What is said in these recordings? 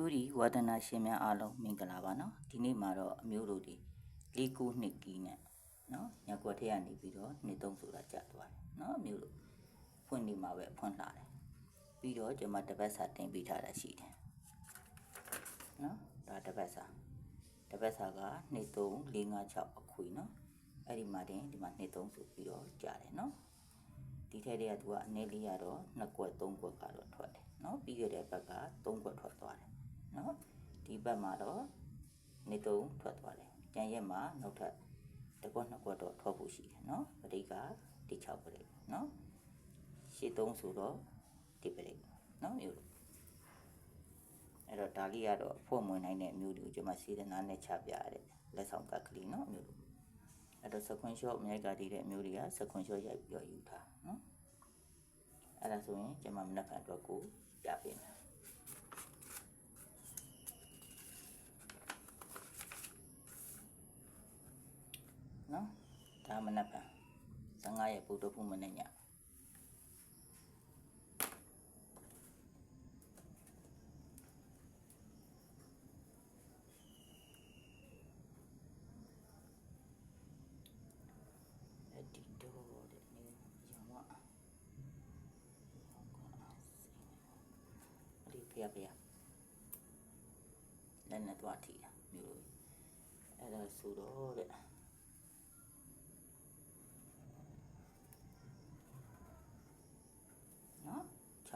တူဒီဝါဒနာရှင်များအားလုံးမင်္ဂလာပါနော်ဒီနေ့မှာတော့အမျိုးတို့ဒီလေးခုနှစ်ကီးနဲ့နော်ညကွက်ထဲကနေပြီးတော့နှစ်သုံးဆိုတာကြာသွားတယ်နော်အမျိုးတို့ဖွင့်နေမှာပဲဖွင့်လာတယ်ပြီးတော့ကျွန်မတပတ်စာတင်ပေးထားတာရှိတယ်နော်ဒါတပတ်စာတပတ်စာက2 3 4 5 6အခွေနော်အဲ့ဒီမှာတင်ဒီမှာ2 3ဆိုပြီးတော့ကြာတယ်နော်ဒီထက်တည်းကသူကအနေလေးရတော့2ကွက်3ကွက်ကတော့ထွက်တယ်နော်ပြီးခဲ့တဲ့ဘက်က3ကွက်ထွက်သွားတယ် နော်ဒီဘက်မှာတော့နေ3ထွက်သွားတယ်ကြံရက်မှာနောက်ထပ်တစ်ကွက်နှစ်ကွက်တော့ထွက်ဖို့ရှိတယ်နော်ပရိကဒီ6ပရိနော်ရှစ်3ဆိုတော့ဒီပရိနော်မျိုးလို့အဲ့တော့ဒါလေးကတော့ဖို့မဝင်နိုင်တဲ့မျိုးတွေကိုကျွန်မစေတနာနဲ့ချပြရတဲ့လက်ဆောင်ကတ်ကလေးနော်မျိုးလို့အဲ့တော့ sequence shot အများကတည်တဲ့မျိုးတွေက sequence shot ရိုက်ပြီးတော့ယူထားနော်အဲ့ဒါဆိုရင်ကျွန်မမနက်ဖြန်အတွက်ကိုပြပေးမယ် နော်ဒါမနက်ဖြန်15ရက်ဗုဒ္ဓဖူးမနေ့ညအဲ့ဒီတော့တဲ့နေရောင်းဝအဲ့ဒီဖေးဖေးလည်းနဲ့တော့ထီတာမျိုးအဲ့ဒါဆိုတော့တဲ့ နော်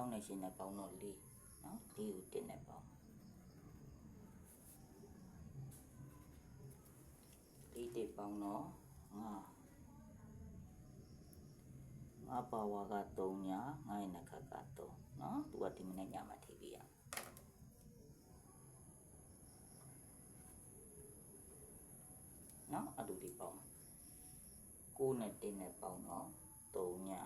6နဲ့8နဲ့ပေါင်းတော့4နော်4ကို1နဲ့ပေါင်း4တစ်ပေါင်းတော့5 5ပါဝါက3ညာ9ရဲ့နှစ်ခတ်က3နော်သူကဒီမနေ့ညမှာထိပြရနော်အတူဒီပေါင်း9နဲ့1နဲ့ပေါင်းတော့3ညာ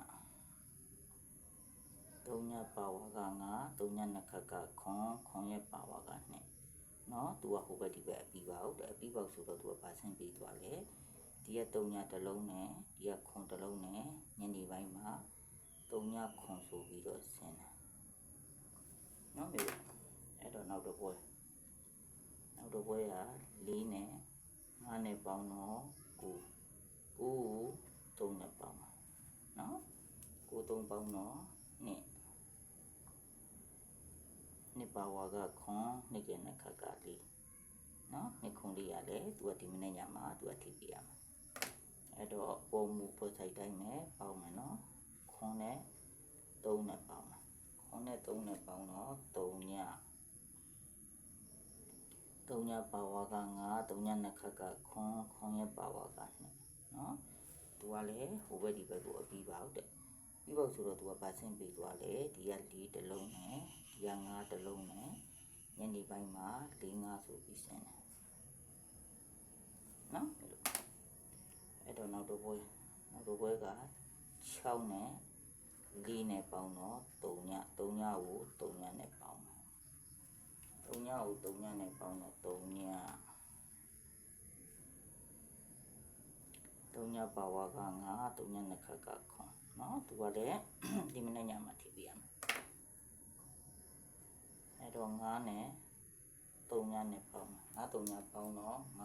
3ညပါဝါက9 3ညနှစ်ခတ်ကခွန်ခွန်ရဲ့ပါဝါက2เนาะသူကဟိုဘက်ဒီဘက်အပြီးပါဟုတ်တယ်အပြီးပေါက်ဆိုတော့သူကပါဆင့်ပြီးသွားလေဒီက3ညတစ်လုံးနဲ့ဒီကခွန်တစ်လုံးနဲ့ညနေပိုင်းမှာ3ညခွန်ဆိုပြီးတော့ဆင်းတယ်เนาะမျိုးအဲ့တော့နောက်တော့ပွဲနောက်တော့ပွဲက4နဲ့5နဲ့ပေါင်းတော့9 9 3နဲ့ပေါင်းပါเนาะ9 3ပေါင်းတော့2 နှစ်ပါဝါကခွန်နှစ်ကနှစ်ခါကလေးနော်နှစ်ခုလေးရလဲသူကဒီမနေ့ညမှာသူကထိပြရမှာအဲ့တော့ပုံမူပေါ်ဆိုင်တိုင်းနဲ့ပေါင်းမယ်နော်ခွန်နဲ့3နဲ့ပေါင်းမယ်ခွန်နဲ့3နဲ့ပေါင်းတော့3ည3ညပါဝါက9 3ညနှစ်ခါကခွန်ခွန်ရဲ့ပါဝါက2နော်သူကလည်းဟိုဘက်ဒီဘက်ကိုအပြီးပါဟုတ်တယ်ပြီးဖို့ဆိုတော့သူကပါဆင့်ပေးသွားလေဒီက၄တလုံးနဲ့ ဒီက၅တလုံးနဲ့ညနေပိုင်းမှာ၄၅ဆိုပြီးဆင်းတယ်နော်အဲ့လိုအဲ့တော့နောက်တော့ဘွဲနောက်တော့ဘွဲက6နဲ့၄နဲ့ပေါင်းတော့3ည3ညကို3ညနဲ့ပေါင်းမယ်3ညကို3ညနဲ့ပေါင်းတော့3ည3ညပါဝါက9 3ညနှစ်ခတ်ကခွန်နော်သူကလည်းဒီမနေ့ညမှာထိပြရမယ်အဲ့ တော့9နဲ့3ညနဲ့ပေါင်း9 3ညပေါင်းတော့9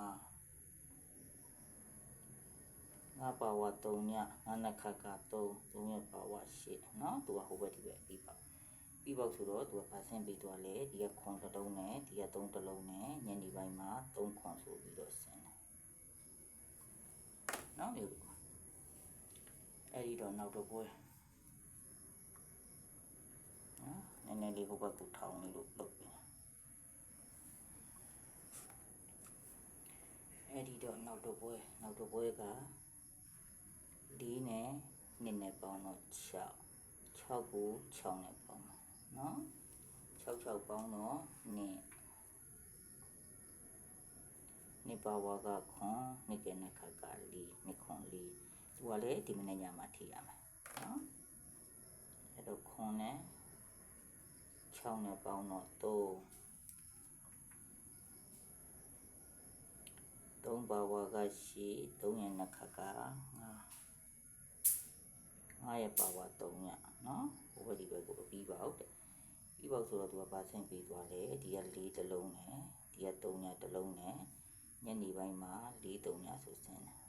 9ပါဝါ3ည9နှစ်ခတ်က3 3ရဲ့ပါဝါ8နော်သူကဟိုဘက်ဒီဘက်ပြီးပါပြီးပေါက်ဆိုတော့သူကပါဆင်းပြီးသွားလေဒီကခွန်တစ်လုံးနဲ့ဒီက3တစ်လုံးနဲ့ညနေပိုင်းမှာ3ခွန်ဆိုပြီးတော့ဆင်းတယ်နော်ဒီအဲ့ဒီတော့နောက်တော့ပွဲနော်န ည်းနည်းလေးဟိုဘက်ကိုထောင်းလေးလို့လုပ်ပြန်အဲ့ဒီတော့နောက်တော့ပွဲနောက်တော့ပွဲက၄နဲ့2နဲ့ပေါင်းတော့6 6ကို6နဲ့ပေါင်းတော့နော်6 6ပေါင်းတော့2နေပါဝါကခွန်နေကနခကလီနေခွန်လီသူကလည်းဒီမနေ့ညမှာထိရမယ်နော်အဲ့တော့ခွန်နဲ့ 6နဲ့ပေါင်းတော့3 3ပါဝါကရှိ3ရဲ့နှစ်ခါက9 9ရဲ့ပါဝါ3ညနော်ဟိုဘက်ဒီဘက်ကိုအပြီးပါဟုတ်တယ်ပြီးပေါက်ဆိုတော့သူကပါဆင့်ပေးသွားတယ်ဒီက၄တစ်လုံးနဲ့ဒီက3ညတစ်လုံးနဲ့ညနေပိုင်းမှာ၄3ညဆိုဆင်းတယ်နော်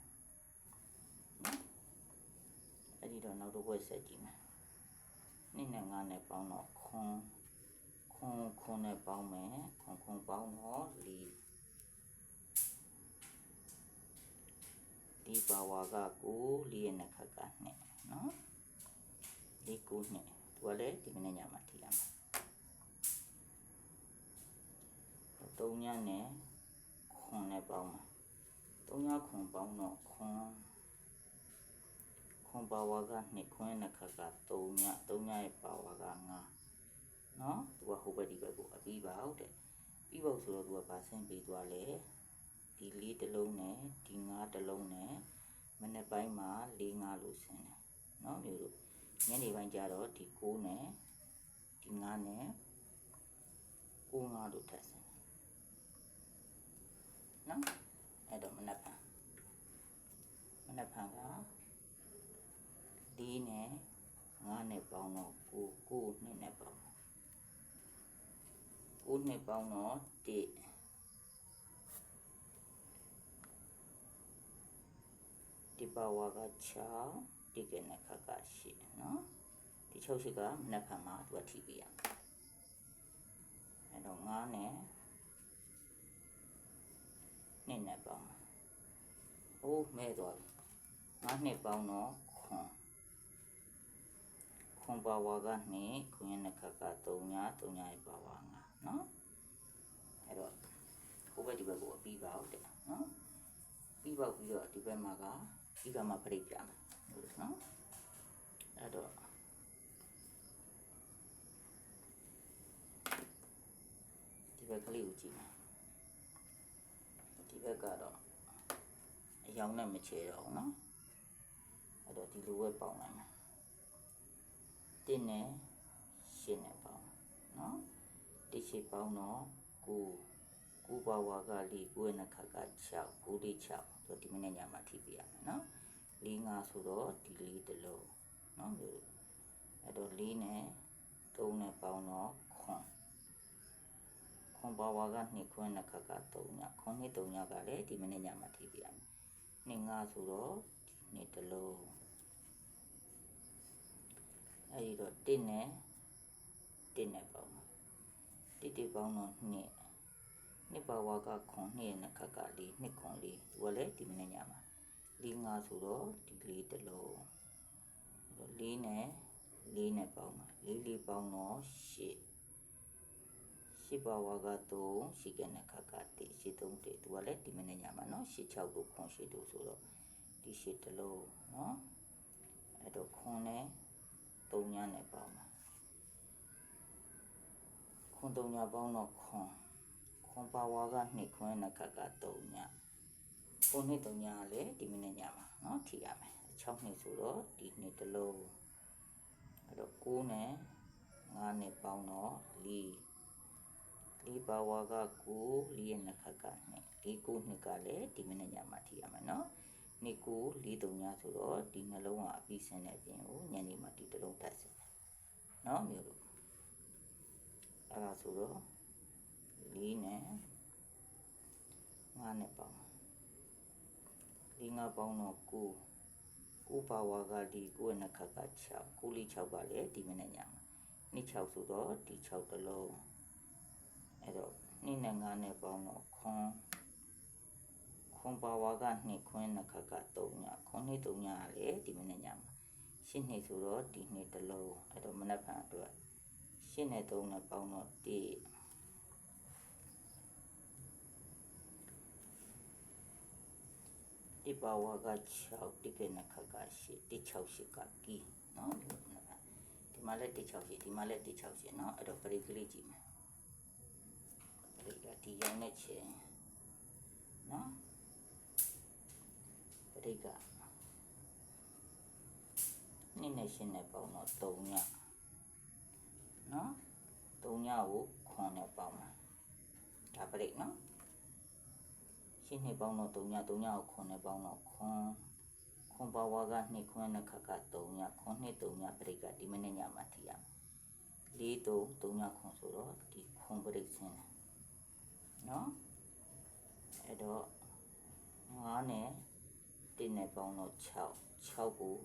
အဲ့ဒီတော့နောက်တစ်ဝက်ဆက်ကြည့်မယ်နှစ်နဲ့ငါးနဲ့ပေါင်းတော့ခွန် ခွန်ခွန်နဲ့ပေါင်းမယ်ခွန်ခွန်ပေါင်းတော့၄ဒီပါဝါကကို၄ရဲ့နှစ်ခါကနှစ်နော်ဒီကိုနှစ်သူကလည်းဒီမနေ့ညမှာထိရမှာ3ညနဲ့ခွန်နဲ့ပေါင်းမှာ3ညခွန်ပေါင်းတော့ခွန်ခွန်ပါဝါကနှစ်ခွန်နှစ်ခါက3ည3ညရဲ့ပါဝါက5 နော်သူကဟိုဘက်ဒီဘက်ကိုအပြီးပါဟုတ်တယ်ပြီးဖို့ဆိုတော့သူကပါဆင်းပေးသွားလဲဒီလေးတစ်လုံးနဲ့ဒီငါးတစ်လုံးနဲ့မနေ့ပိုင်းမှာ၄ငါးလို့ဆင်းတယ်နော်မျိုးတို့ညနေပိုင်းကျတော့ဒီ9နဲ့ဒီ9နဲ့9 5လို့ထပ်ဆင်းတယ်နော်အဲ့တော့မနေ့ပိုင်းမနေ့ပိုင်းကဒီနဲ့9နဲ့ပေါင်းတော့9 9နှစ်နဲ့ပေါင်း 9နှစ်ပေါင်းတော့1ဒီပါဝါက6ဒီကနေ့ခါက8နော်ဒီ6ရှိကမနက်ဖြန်မှာသူကထိပေးရမယ်အဲ့တော့9နဲ့နှစ်နဲ့ပေါင်းအိုးမဲသွားပြီ9နှစ်ပေါင်းတော့ခွန်ခွန်ပါဝါက2ခွန်ရဲ့နှစ်ခါက3ည3ညရဲ့ပါဝါ5 နော်အဲ့တော့ဟိုဘက်ဒီဘက်ကိုအပြီးပါဟုတ်တယ်နော်ပြီးပေါက်ပြီးတော့ဒီဘက်မှာကဒီကမှာပြိတ်ပြမယ်ဟုတ်တယ်နော်အဲ့တော့ဒီဘက်ကလေးကိုကြည့်မယ်ဒီဘက်ကတော့အယောင်နဲ့မချေတော့ဘူးနော်အဲ့တော့ဒီလိုပဲပေါင်လိုက်မယ်တင်းနဲ့ရှင်းနဲ့ပေါင်နော် တိရှိပေါင်းတော့ကိုကိုပါဝါကလေးကိုရဲ့နှခါက6ကိုလေး6ဆိုဒီမနေ့ညမှာထိပြရမယ်နော်၄၅ဆိုတော့ဒီလေးတစ်လုံးနော်မျိုးအဲ့တော့၄နဲ့3နဲ့ပေါင်းတော့ခွန်ခွန်ပါဝါက2ခွန်းနှခါက3ညခွန်2 3ညကလည်းဒီမနေ့ညမှာထိပြရမယ်2 5ဆိုတော့ဒီနေ့တစ်လုံးအဲ့ဒီတော့1နဲ့1နဲ့ပေါင်း တိတိကောင်းတော့နှစ်နှစ်ပါဝါကခွန်နှစ်နဲ့ခက်ကလေးနှစ်ခွန်လေးသူကလည်းဒီမနေ့ညမှာလေးငါဆိုတော့ဒီလေးတစ်လုံးလေးနဲ့လေးနဲ့ပေါင်းပါလေးလေးပေါင်းတော့ရှစ်ရှစ်ပါဝါက3ရှစ်ကနဲ့ခက်ကတိရှစ်3တိသူကလည်းဒီမနေ့ညမှာနော်ရှစ်6ကိုခွန်ရှစ်တို့ဆိုတော့ဒီရှစ်တစ်လုံးနော်အဲ့တော့ခွန်နဲ့3ညနဲ့ပေါင်းပါ ခွန်3ညပေါင်းတော့ခွန်ခွန်ပါဝါက2ခွန်းနဲ့ခက်က3ညခွန်နှစ်3ညကလည်းဒီမိနစ်ညမှာเนาะထိရမယ်6နှစ်ဆိုတော့ဒီနှစ်တစ်လုံးအဲ့တော့9နဲ့9နဲ့ပေါင်းတော့4လီပါဝါက9လီရဲ့နှစ်ခက်က2ဒီ9နှစ်ကလည်းဒီမိနစ်ညမှာထိရမယ်เนาะနှစ်9 4 3ညဆိုတော့ဒီနှလုံးကအပြီးဆင်းတဲ့အပြင်ကိုညနေမှာဒီတစ်လုံးထပ်ဆင်းတယ်เนาะမျိုးလို့ အဲ့ဒါဆိုတော့၄နဲ့5နဲ့ပေါင်း၄၅ပေါင်းတော့9 9ပါဝါကဒီ9ရဲ့နှစ်ခါက6 9လေး6ပါလေဒီမနေ့ညမှာနှစ်6ဆိုတော့ဒီ6တလုံးအဲ့တော့နှစ်နဲ့5နဲ့ပေါင်းတော့ခွန်ခွန်ပါဝါက2ခွန်းနှစ်ခါက3ညခွန်နှစ်3ညကလေဒီမနေ့ညမှာရှင်းနေဆိုတော့ဒီနှစ်တလုံးအဲ့တော့မနက်ဖြန်အတွက် ရှင်းနဲ့3နဲ့ပေါင်းတော့1ဒီပါဝါက6ဒီကနခက8ဒီ68ကကီနော်ဒီမှာလည်းဒီ68ဒီမှာလည်းဒီ68နော်အဲ့တော့ပရိကလေးကြည့်မယ်ပရိကဒီရောင်းတဲ့ချင်းနော်ပရိကနင်းနဲ့ရှင်းနဲ့ပေါင်းတော့3ည နော်3ညကိုခွန်နဲ့ပေါင်းမှာဒါပရိနော်ရှင်းနှစ်ပေါင်းတော့3ည3ညကိုခွန်နဲ့ပေါင်းတော့ခွန်ခွန်ပါဝါက2ခွန်းနဲ့ခက်က3ညခွန်နှစ်3ညပြိကဒီမနေ့ညမှာထီရမယ်လေးသုံးသုံးညခွန်ဆိုတော့ဒီခွန်ပရိတ်ဆင်းတယ်နော်အဲ့တော့9နဲ့1နဲ့ပေါင်းတော့6 6ကို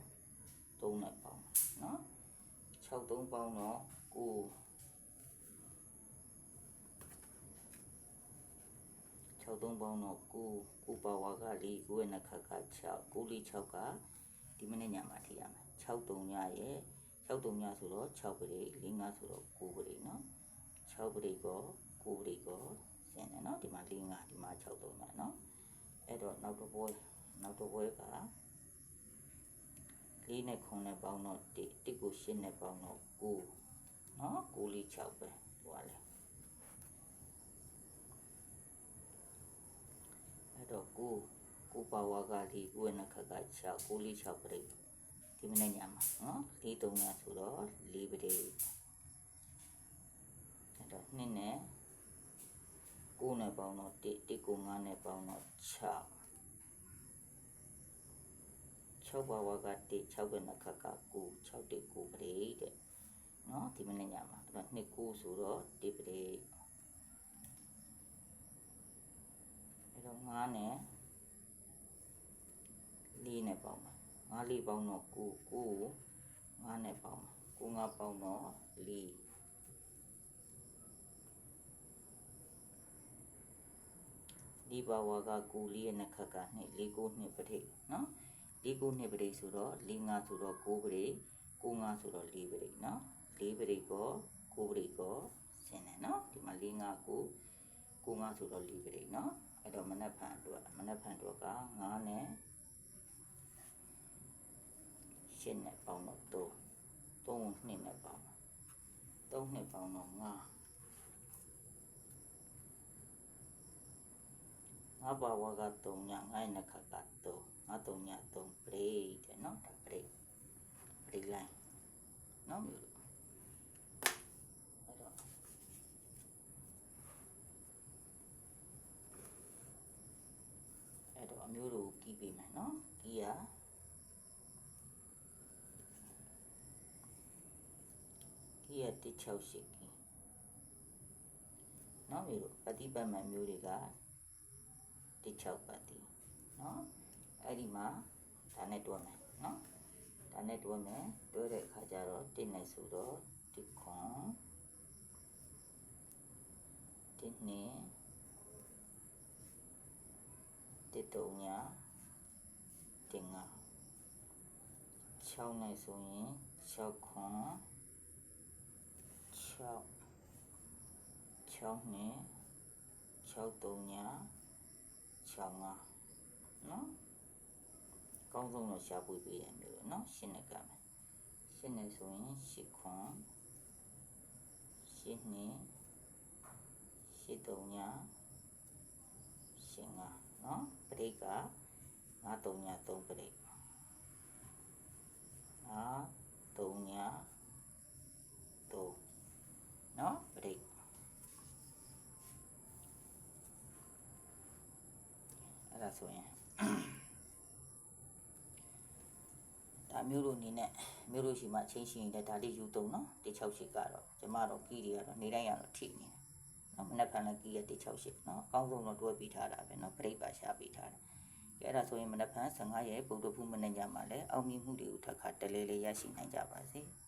3နဲ့ပေါင်းနော်6 3ပေါင်းတော့ 9 6 3ပေါင်းတော့9 9ပါဝါက4 9ရဲ့နှစ်ခါက6 9 4 6ကဒီမနေ့ညမှာထိရမယ်6 3ညရဲ့6 3ညဆိုတော့6ပရိ4 5ဆိုတော့9ပရိနော်6ပရိကော9ပရိကောဆင်းတယ်နော်ဒီမှာ4 5ဒီမှာ6 3ညနော်အဲ့တော့နောက်တစ်ပွဲနောက်တစ်ပွဲက4နဲ့9နဲ့ပေါင်းတော့1 1ကို8နဲ့ပေါင်းတော့9 နော်9 4 6ပဲဟိုကလေအဲ့တော့ကိုကိုပါဝါကဒီကိုရဲ့နှစ်ခါက6ကိုလေး6ပရိတ်ဒီမနေ့ညမှာနော်၄၃ညဆိုတော့၄ပရိတ်အဲ့တော့နှစ်နဲ့ကိုနဲ့ပေါင်းတော့1 1ကို9နဲ့ပေါင်းတော့6 6ပါဝါက1 6ရဲ့နှစ်ခါက9 6 1 9ပရိတ်တဲ့ နော်ဒီမနေ့ညမှာအဲ့တော့2 9ဆိုတော့1ပရိတ်အဲ့တော့9နဲ့4နဲ့ပေါင်းပါ9 4ပေါင်းတော့9 9ကို9နဲ့ပေါင်းပါ9 5ပေါင်းတော့4ဒီဘဝက9 4ရဲ့နှစ်ခက်က2 4 9နှစ်ပဋိနော်4 9နှစ်ပဋိဆိုတော့4 5ဆိုတော့9ပဋိ9 5ဆိုတော့4ပဋိနော် 4ပဋိကော9ပဋိကောဆင်းတယ်နော်ဒီမှာ4 5 9 9 5ဆိုတော့4ပဋိနော်အဲ့တော့မနက်ဖြန်အတွက်မနက်ဖြန်အတွက်က9နဲ့8နဲ့ပေါင်းတော့3 3ကို2နဲ့ပေါင်း3နဲ့ပေါင်းတော့9ငါဘာဝက3ညငါ့ရဲ့ခါက3ငါ3ည3ပရိတဲ့နော်ဒါပရိပရိလိုင်းနော်မျိုးလို့အဲ့ ပေးမယ်နော်ကီးရကီးရ168ကီးနော်မြေတို့ပฏิပတ်မှန်မျိုးတွေက16ပတ်တည်နော်အဲ့ဒီမှာဒါနဲ့တွဲမယ်နော်ဒါနဲ့တွဲမယ်တွဲတဲ့အခါကျတော့1နဲ့ဆိုတော့1ခွန်1နဲ့1 3ညာ 6နဲ့ဆိုရင်6ခွန်6 6နဲ့6တုံညာ6ငါနော်ကောင်းဆုံးတော့ရှာပွေပေးရမျိုးပဲနော်ရှင်းနဲ့ကမယ်ရှင်းနဲ့ဆိုရင်6ခွန်6နဲ့6တုံညာ6ငါနော်ပရိက9တုံညာ3ပရိက 9တုံညာ3เนาะပရိတ်အဲ့ဒါဆိုရင်ဒါမျိုးတို့အနေနဲ့မျိုးတို့ရှိမှချင်းရှိရင်လည်းဒါလေးယူသုံးနော်168ကတော့ကျမတို့ကီးတွေကတော့နေတိုင်းရတော့ထိနေတယ်နော်မနေ့ကလည်းကီးရ168နော်အကောင်းဆုံးတော့တွဲပြီးထားတာပဲနော်ပြိပ္ပါရှာပြီးထားတယ် ကဲအဲ့ဒါဆိုရင်မနေ့က15ရက်ဗုဒ္ဓဖူးမနေ့ညမှာလည်းအောင်မြင်မှုတွေကိုထပ်ခါတလဲလေးရရှိနိုင်ကြပါစေ။